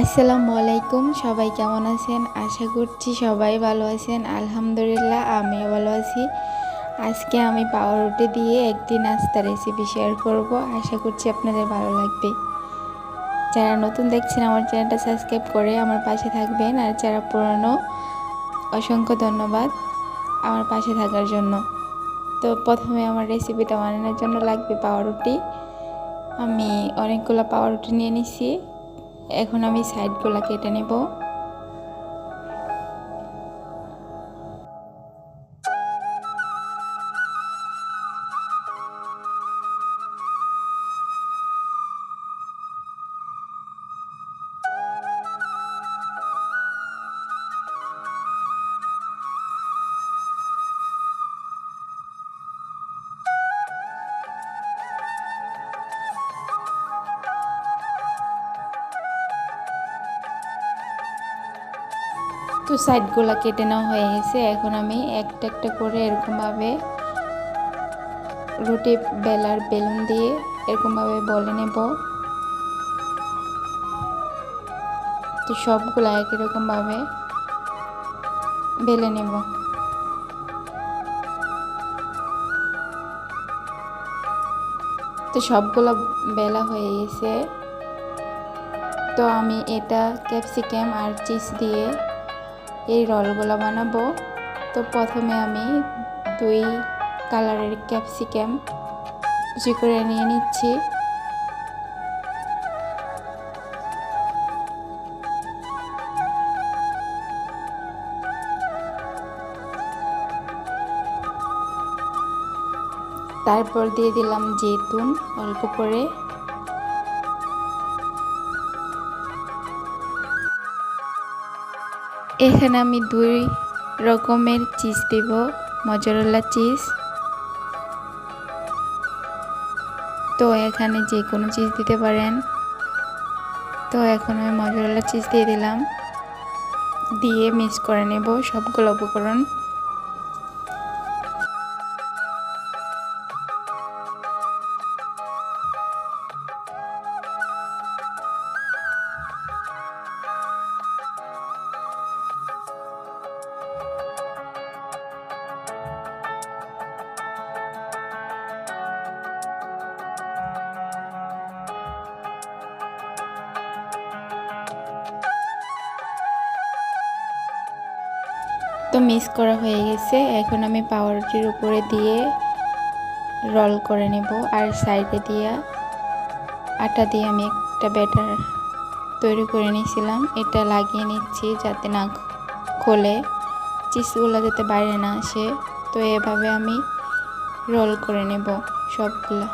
আসসালামু আলাইকুম, সবাই কেমন আছেন? আশা করছি সবাই ভালো আছেন। আলহামদুলিল্লাহ, আমিও ভালো আছি। আজকে আমি পাউরুটি দিয়ে একটি নাস্তা রেসিপি শেয়ার করব। আশা করছি আপনাদের ভালো লাগবে। যারা নতুন দেখছেন আমার চ্যানেলটা সাবস্ক্রাইব করে আমার পাশে থাকবেন, আর যারা পুরনো, অসংখ্য ধন্যবাদ আমার পাশে থাকার জন্য। তো প্রথমে আমার রেসিপিটা বানানোর জন্য লাগবে পাউরুটি। আমি অনেকগুলো পাউরুটি নিয়ে নিছি। এখন আমি সাইডগুলো কেটে নেব। তো সাইডগুলো কেটে নেওয়া হয়ে গেছে। এখন আমি একটা একটা করে এরকমভাবে রুটি বেলার বেলুন দিয়ে এরকমভাবে বলে নেব। তো সবগুলো একই বেলে নেব। তো সবগুলো বেলা হয়ে গেছে। তো আমি এটা ক্যাপসিকাম আর চিজ দিয়ে এই রলগুলো বানাবো। তো প্রথমে আমি দুই কালারের ক্যাপসিকাম কুচি করে নিয়ে নিচ্ছি। তারপর দিয়ে দিলাম জেতুন অল্প করে। এখানে আমি দুই রকমের চিজ দেব মজরেলা চিজ তো এখানে যে কোনো চিজ দিতে পারেন। তো এখন আমি মজরেলা চিজ দিয়ে দিলাম। দিয়ে মিক্স করে নেব সবগুলো উপকরণ। তো মিক্স করা হয়ে গেছে। এখন আমি পাউরুটির উপরে দিয়ে রোল করে নেব। আর সাইডে দিয়ে আটা দিয়ে আমি একটা ব্যাটার তৈরি করে নিয়েছিলাম। এটা লাগিয়ে নিচ্ছি যাতে না খোলে। চিজগুলো যাতে বাইরে না আসে। তো এভাবে আমি রোল করে নেব সবগুলো।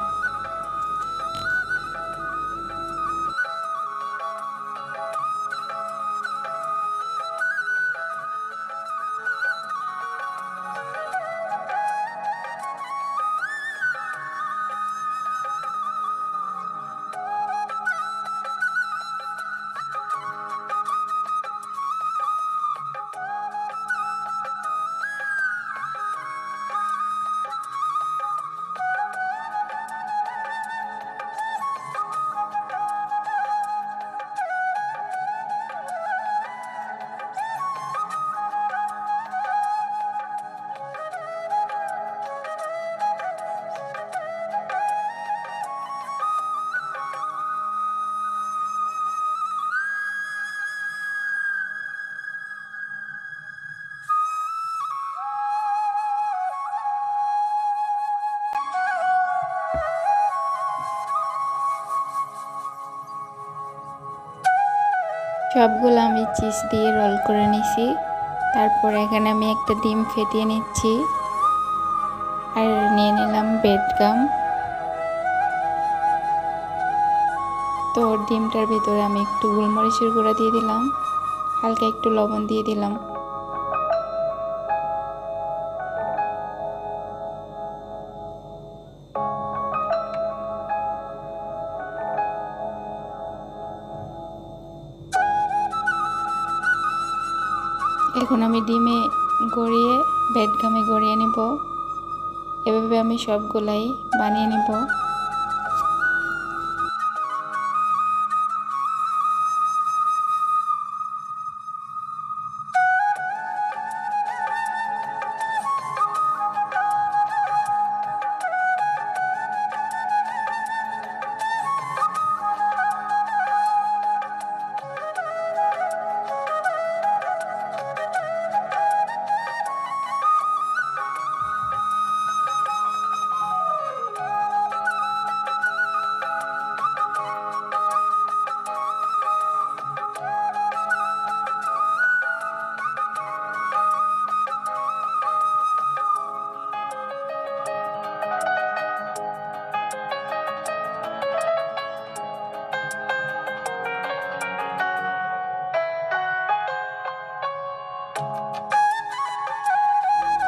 সবগুলো আমি চিজ দিয়ে রোল করে নিছি। তারপর এখানে আমি একটা ডিম ফেটিয়ে নিচ্ছি। আর নিয়ে নিলাম বেডগাম তো ডিমটার ভেতরে আমি একটু গোলমরিচের গুঁড়া দিয়ে দিলাম। হালকা একটু লবণ দিয়ে দিলাম। এখন আমি ডিমে গড়িয়ে বেডগামে গড়িয়ে নেব। এভাবে আমি সবগুলাই বানিয়ে নেব।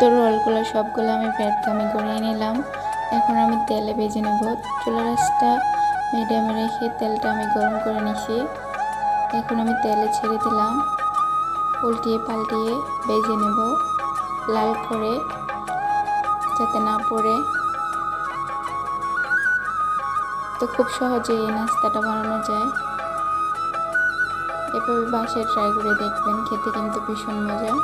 তো রোলগুলো সবগুলো আমি ব্রেডকামে গড়িয়ে নিলাম। এখন আমি তেলে ভেজে নেব। চুলা রাসটা মিডিয়ামে রেখে তেলটা আমি গরম করে নিছি। এখন আমি তেলে ছেড়ে দিলাম। উল্টিয়ে পাল্টিয়ে ভেজে নেব। লাল করে, যাতে না পড়ে। তো খুব সহজে এই নাস্তাটা বানানো যায়। এভাবে বাসায় ট্রাই করে দেখবেন। খেতে কিন্তু ভীষণ মজা।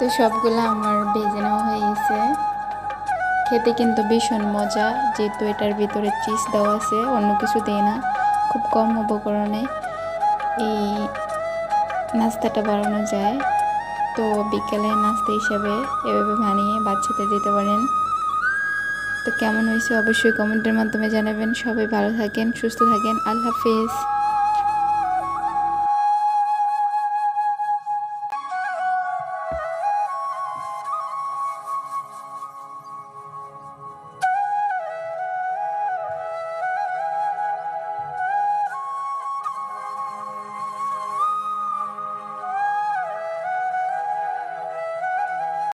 তো সবগুলো আমার ভেজে নেওয়া হয়ে গেছে। খেতে কিন্তু ভীষণ মজা, যেহেতু এটার ভিতরে চিজ দেওয়া আছে, অন্য কিছু দেয় না। খুব কম উপকরণে এই নাস্তাটা বানানো যায়। তো বিকেলে নাস্তা হিসাবে এভাবে বানিয়ে বাচ্চাদের দিতে পারেন। তো কেমন হয়েছে অবশ্যই কমেন্টের মাধ্যমে জানাবেন। সবাই ভালো থাকেন, সুস্থ থাকেন। আল্লাহ হাফেজ।